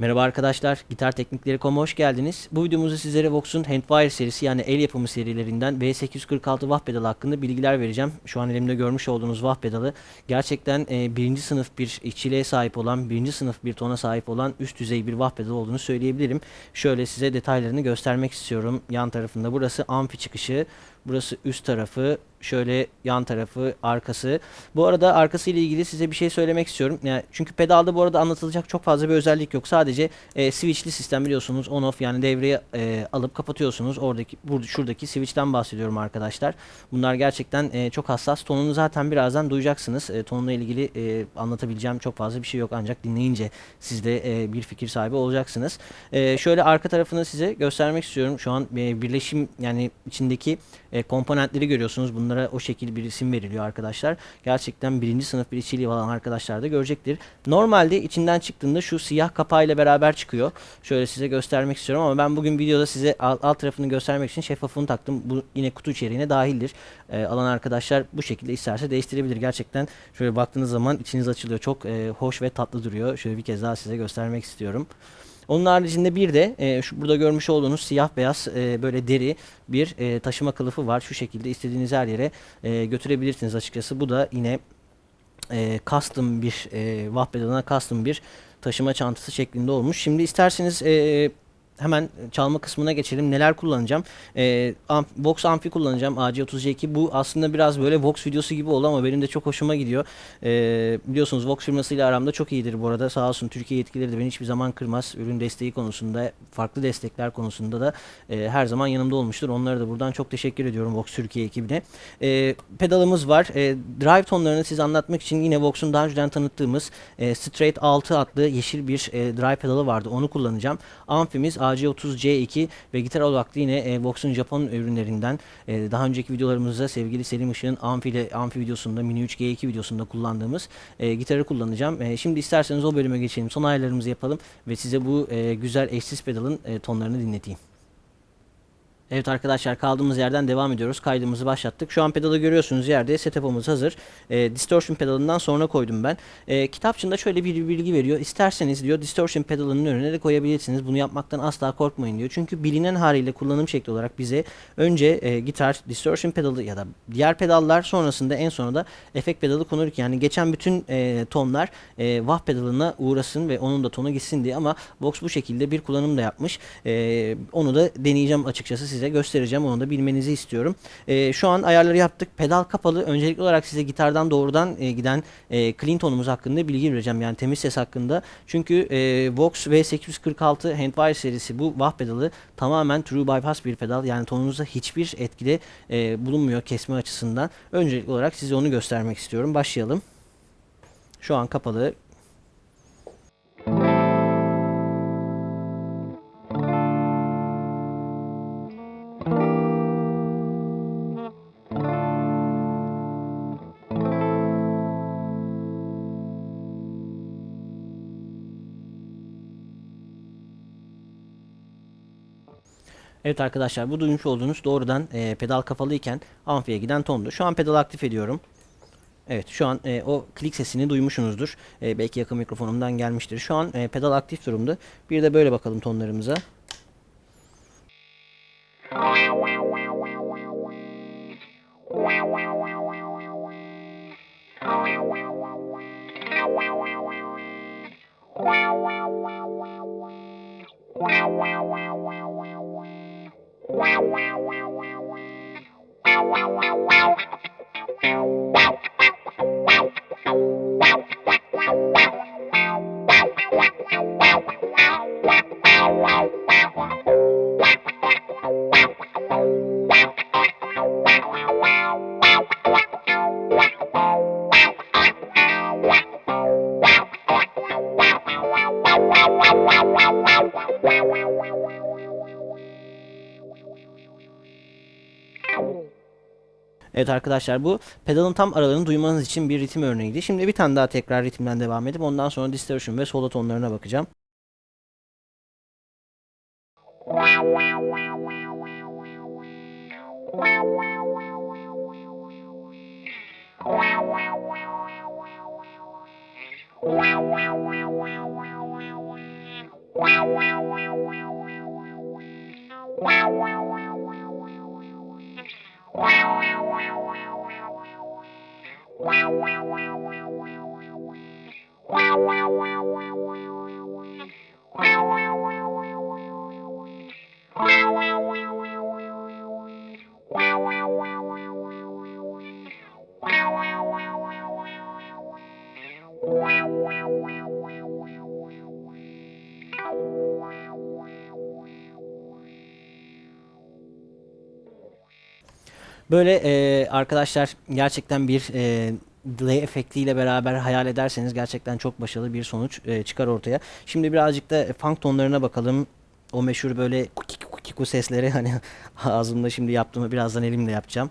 Merhaba arkadaşlar, Gitar Teknikleri.com'a hoş geldiniz. Bu videomuzda sizlere Vox'un Handwire serisi yani el yapımı serilerinden V846 Wah pedalı hakkında bilgiler vereceğim. Şu an elimde görmüş olduğunuz Wah pedalı gerçekten e, birinci sınıf bir işçiliğe sahip olan, birinci sınıf bir tona sahip olan üst düzey bir Wah pedalı olduğunu söyleyebilirim. Şöyle size detaylarını göstermek istiyorum. Yan tarafında burası amfi çıkışı, burası üst tarafı, şöyle yan tarafı, arkası. Bu arada arkası ile ilgili size bir şey söylemek istiyorum. Yani çünkü pedalda bu arada anlatılacak çok fazla bir özellik yok. Sadece e, switchli sistem biliyorsunuz on off yani devreye e, alıp kapatıyorsunuz. Oradaki burada şuradaki switch'ten bahsediyorum arkadaşlar. Bunlar gerçekten e, çok hassas. Tonunu zaten birazdan duyacaksınız. E, tonla ilgili e, anlatabileceğim çok fazla bir şey yok ancak dinleyince siz de e, bir fikir sahibi olacaksınız. E, şöyle arka tarafını size göstermek istiyorum. Şu an e, birleşim yani içindeki e, komponentleri görüyorsunuz. Bunlara o şekil bir isim veriliyor arkadaşlar. Gerçekten birinci sınıf bir işçiliği olan arkadaşlar da görecektir. Normalde içinden çıktığında şu siyah kapağıyla beraber çıkıyor. Şöyle size göstermek istiyorum ama ben bugün videoda size alt, alt tarafını göstermek için şeffafını taktım. Bu yine kutu içeriğine dahildir. E, alan arkadaşlar bu şekilde isterse değiştirebilir. Gerçekten şöyle baktığınız zaman içiniz açılıyor. Çok e, hoş ve tatlı duruyor. Şöyle bir kez daha size göstermek istiyorum. Onun haricinde bir de e, şu burada görmüş olduğunuz siyah beyaz e, böyle deri bir e, taşıma kılıfı var. Şu şekilde istediğiniz her yere e, götürebilirsiniz açıkçası. Bu da yine e, custom bir e, Wahpedal'ına custom bir taşıma çantası şeklinde olmuş. Şimdi isterseniz e, hemen çalma kısmına geçelim. Neler kullanacağım? Ee, amp, Vox amfi kullanacağım. AC32. Bu aslında biraz böyle Vox videosu gibi oldu ama benim de çok hoşuma gidiyor. Ee, biliyorsunuz Vox firmasıyla aramda çok iyidir bu arada. Sağ olsun Türkiye yetkilileri de beni hiçbir zaman kırmaz. Ürün desteği konusunda, farklı destekler konusunda da e, her zaman yanımda olmuştur. Onlara da buradan çok teşekkür ediyorum Vox Türkiye ekibine. E, pedalımız var. E, drive tonlarını size anlatmak için yine Vox'un daha önceden tanıttığımız e, Straight 6 adlı yeşil bir e, drive pedalı vardı. Onu kullanacağım. Amfimiz AC30C2 ve gitar olarak yine e, Vox'un Japon ürünlerinden e, daha önceki videolarımızda sevgili Selim Işık'ın amfi, amfi videosunda Mini 3G2 videosunda kullandığımız e, gitarı kullanacağım. E, şimdi isterseniz o bölüme geçelim. Son ayarlarımızı yapalım ve size bu e, güzel eşsiz pedalın e, tonlarını dinleteyim. Evet arkadaşlar kaldığımız yerden devam ediyoruz. Kaydımızı başlattık. Şu an pedalı görüyorsunuz yerde. Setup'ımız hazır. E, distortion pedalından sonra koydum ben. E, kitapçında şöyle bir bilgi veriyor. İsterseniz diyor distortion pedalının önüne de koyabilirsiniz. Bunu yapmaktan asla korkmayın diyor. Çünkü bilinen haliyle kullanım şekli olarak bize önce e, gitar, distortion pedalı ya da diğer pedallar sonrasında en sona da efekt pedalı konur ki yani geçen bütün e, tonlar e, wah pedalına uğrasın ve onun da tonu gitsin diye ama Vox bu şekilde bir kullanım da yapmış. E, onu da deneyeceğim açıkçası size göstereceğim. Onu da bilmenizi istiyorum. E, şu an ayarları yaptık. Pedal kapalı. Öncelikli olarak size gitardan doğrudan e, giden e, clean tonumuz hakkında bilgi vereceğim. Yani temiz ses hakkında. Çünkü e, Vox V846 Handwire serisi bu wah pedalı tamamen true bypass bir pedal. Yani tonunuzda hiçbir etkili e, bulunmuyor kesme açısından. Öncelikli olarak size onu göstermek istiyorum. Başlayalım. Şu an kapalı. Evet arkadaşlar bu duymuş olduğunuz doğrudan e, pedal kapalıyken amfiye giden tondu. Şu an pedal aktif ediyorum. Evet şu an e, o klik sesini duymuşsunuzdur. E, belki yakın mikrofonumdan gelmiştir. Şu an e, pedal aktif durumda. Bir de böyle bakalım tonlarımıza. Wow, wow, wow, wow. Evet arkadaşlar bu pedalın tam aralarını duymanız için bir ritim örneğiydi. Şimdi bir tane daha tekrar ritimden devam edip ondan sonra distortion ve solo tonlarına bakacağım. Wow, wow. Böyle e, arkadaşlar gerçekten bir e, delay efektiyle beraber hayal ederseniz gerçekten çok başarılı bir sonuç e, çıkar ortaya. Şimdi birazcık da funk tonlarına bakalım. O meşhur böyle kukiku kukiku sesleri hani ağzımda şimdi yaptığımı birazdan elimle yapacağım.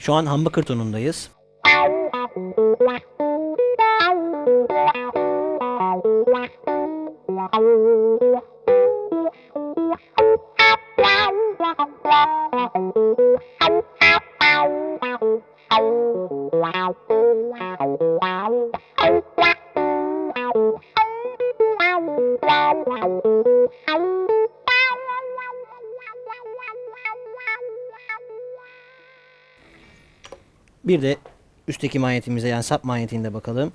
Şu an humbucker tonundayız. Bir de üstteki manyetimize yani sap manyetinde bakalım.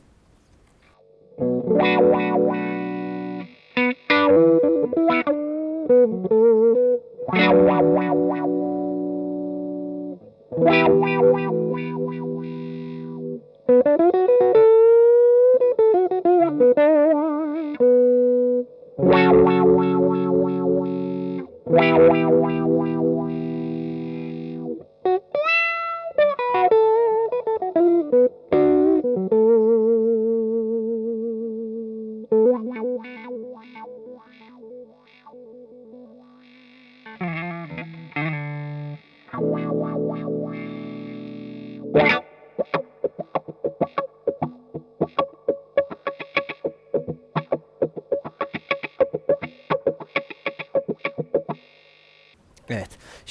Evet.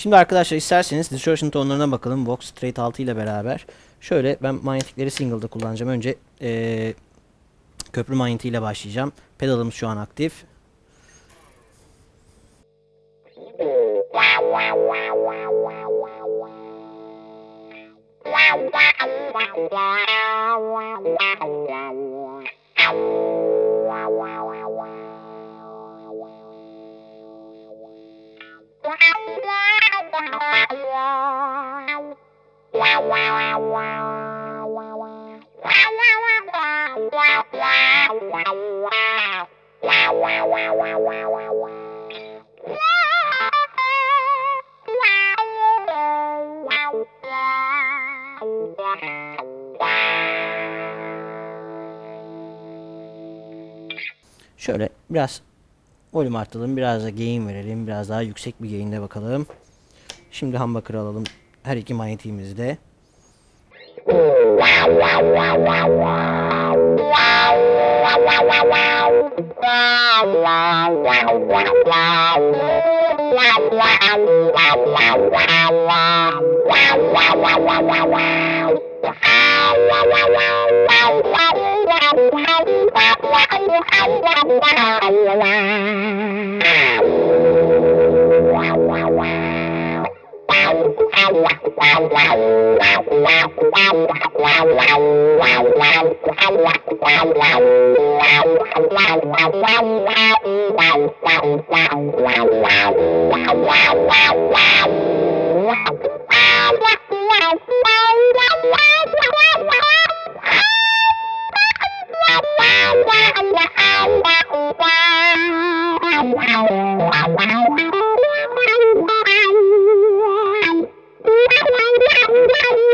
Şimdi arkadaşlar isterseniz distortion tonlarına bakalım. Vox Straight 6 ile beraber. Şöyle ben manyetikleri single'da kullanacağım. Önce eee köprü manyetiğiyle başlayacağım. Pedalımız şu an aktif. Şöyle biraz volüm arttıralım. Biraz da gain verelim. Biraz daha yüksek bir gain'de bakalım. Şimdi humbucker alalım. Her iki manyetiğimizde. Wow, Wow. Wow, wow, wow, wow.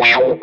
Wow.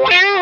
Wow.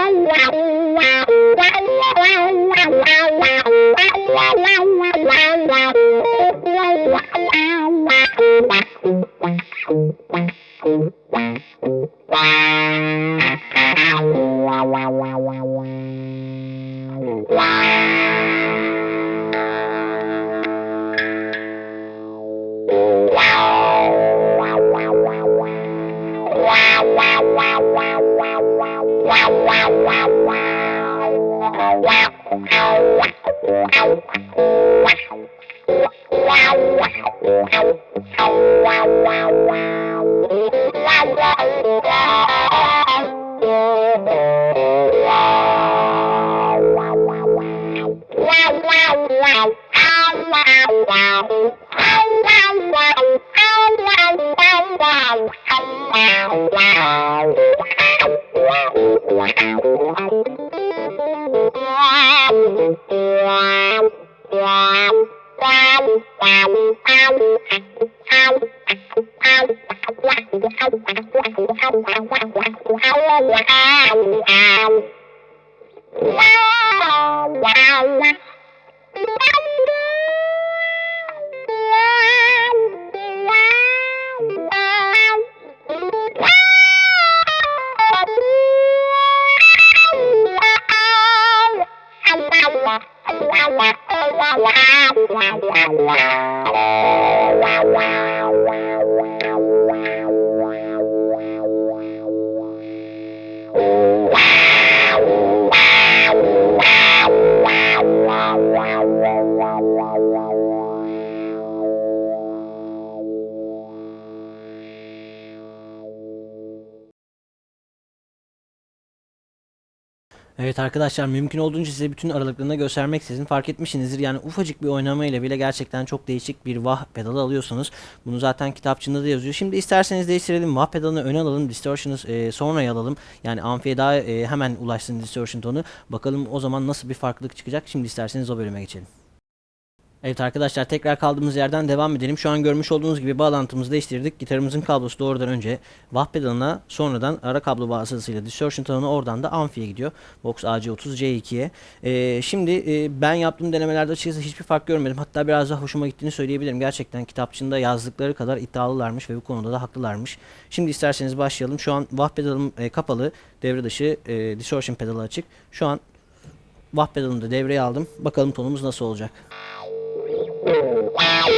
Manyetiğimizi de. Evet arkadaşlar mümkün olduğunca size bütün aralıklarını göstermek istedim. Fark etmişsinizdir yani ufacık bir oynama ile bile gerçekten çok değişik bir wah pedalı alıyorsunuz. Bunu zaten kitapçığında da yazıyor. Şimdi isterseniz değiştirelim. Wah pedalını öne alalım. Distortion'ı e, sonra alalım. Yani amfiye daha e, hemen ulaşsın distortion tonu. Bakalım o zaman nasıl bir farklılık çıkacak. Şimdi isterseniz o bölüme geçelim. Evet arkadaşlar tekrar kaldığımız yerden devam edelim. Şu an görmüş olduğunuz gibi bağlantımızı değiştirdik. Gitarımızın kablosu doğrudan önce wah pedalına sonradan ara kablo vasıtasıyla distortion tanına oradan da amfiye gidiyor. Vox AC30C2'ye. Ee, şimdi e, ben yaptığım denemelerde açıkçası hiçbir fark görmedim. Hatta biraz daha hoşuma gittiğini söyleyebilirim. Gerçekten kitapçığında yazdıkları kadar iddialılarmış ve bu konuda da haklılarmış. Şimdi isterseniz başlayalım. Şu an wah pedalım e, kapalı. Devre dışı e, distortion pedalı açık. Şu an wah pedalını da devreye aldım. Bakalım tonumuz nasıl olacak.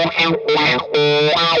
Wow, wow, wow.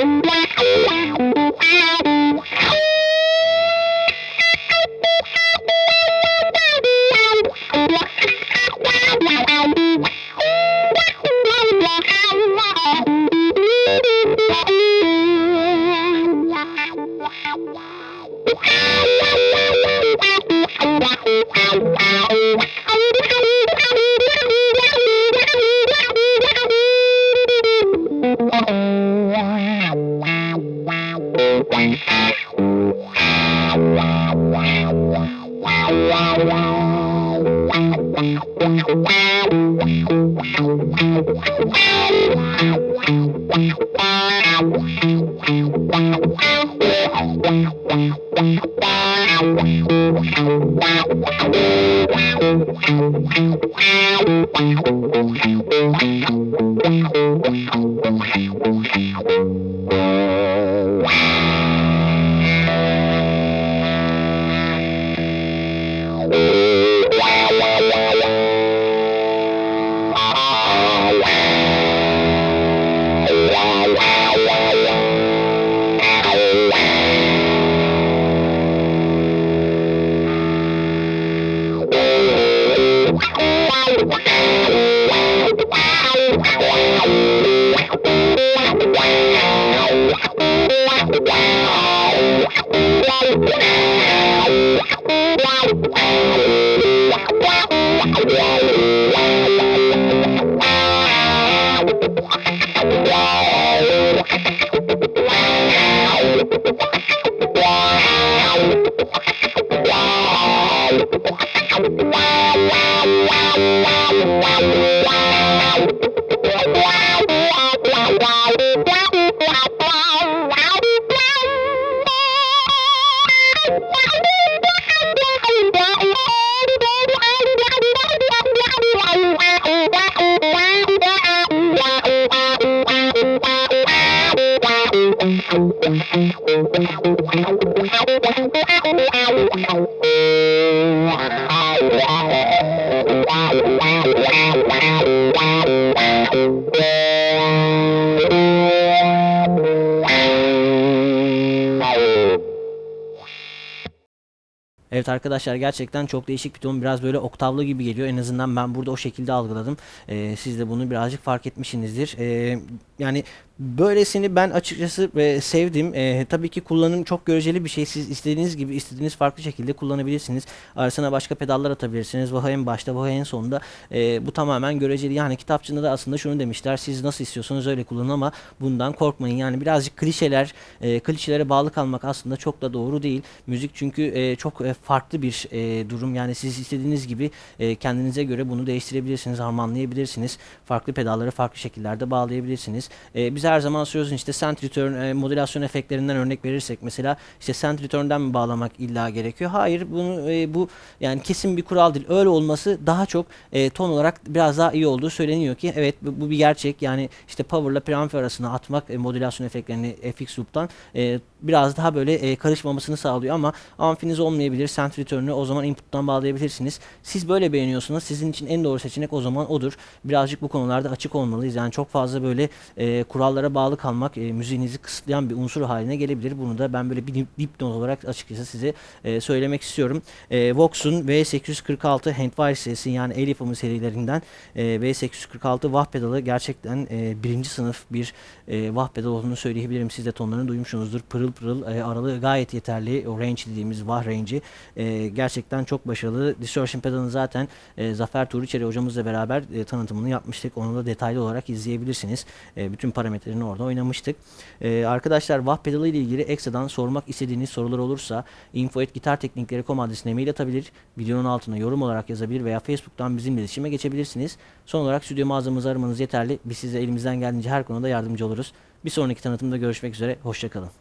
Wow. Evet arkadaşlar gerçekten çok değişik bir ton. Biraz böyle oktavlı gibi geliyor. En azından ben burada o şekilde algıladım. Ee, siz de bunu birazcık fark etmişsinizdir. Ee, yani böylesini ben açıkçası e, sevdim. E, tabii ki kullanım çok göreceli bir şey. Siz istediğiniz gibi istediğiniz farklı şekilde kullanabilirsiniz. Arasına başka pedallar atabilirsiniz. Vaha en başta, vaha en sonunda. E, bu tamamen göreceli. Yani kitapçında da aslında şunu demişler. Siz nasıl istiyorsanız öyle kullanın ama bundan korkmayın. Yani birazcık klişeler, e, klişelere bağlı kalmak aslında çok da doğru değil. Müzik çünkü e, çok e, farklı bir e, durum. Yani siz istediğiniz gibi e, kendinize göre bunu değiştirebilirsiniz, harmanlayabilirsiniz. Farklı pedalları farklı şekillerde bağlayabilirsiniz. E, biz her zaman söylüyoruz işte send return e, modülasyon efektlerinden örnek verirsek mesela işte send return'den mi bağlamak illa gerekiyor? Hayır bunu e, bu yani kesin bir kural değil. Öyle olması daha çok e, ton olarak biraz daha iyi olduğu söyleniyor ki evet bu, bu bir gerçek. Yani işte power'la preamp arasına atmak e, modülasyon efektlerini FX loop'tan e, biraz daha böyle e, karışmamasını sağlıyor ama amfiniz olmayabilir. Send return'ü o zaman input'tan bağlayabilirsiniz. Siz böyle beğeniyorsanız sizin için en doğru seçenek o zaman odur. Birazcık bu konularda açık olmalıyız. Yani çok fazla böyle e, kurallara bağlı kalmak e, müziğinizi kısıtlayan bir unsur haline gelebilir. Bunu da ben böyle bir dip- dipnot olarak açıkçası size e, söylemek istiyorum. E, Vox'un V846 Handwire serisi yani el yapımı serilerinden e, V846 wah pedalı gerçekten e, birinci sınıf bir e, wah pedal olduğunu söyleyebilirim. Siz de tonlarını duymuşsunuzdur. Pırıl pırıl e, aralığı gayet yeterli. O range dediğimiz wah range'i e, gerçekten çok başarılı. Distortion pedalını zaten e, Zafer Tuğrıçeri hocamızla beraber e, tanıtımını yapmıştık. Onu da detaylı olarak izleyebilirsiniz. E, bütün parametrelerini orada oynamıştık. E, arkadaşlar wah pedalı ile ilgili ekstradan sormak istediğiniz sorular olursa info.gitarteknikleri.com adresine mail atabilir. Videonun altına yorum olarak yazabilir veya Facebook'tan bizimle iletişime geçebilirsiniz. Son olarak stüdyo mağazamızı aramanız yeterli. Biz size elimizden geldiğince her konuda yardımcı oluruz. Bir sonraki tanıtımda görüşmek üzere. Hoşçakalın.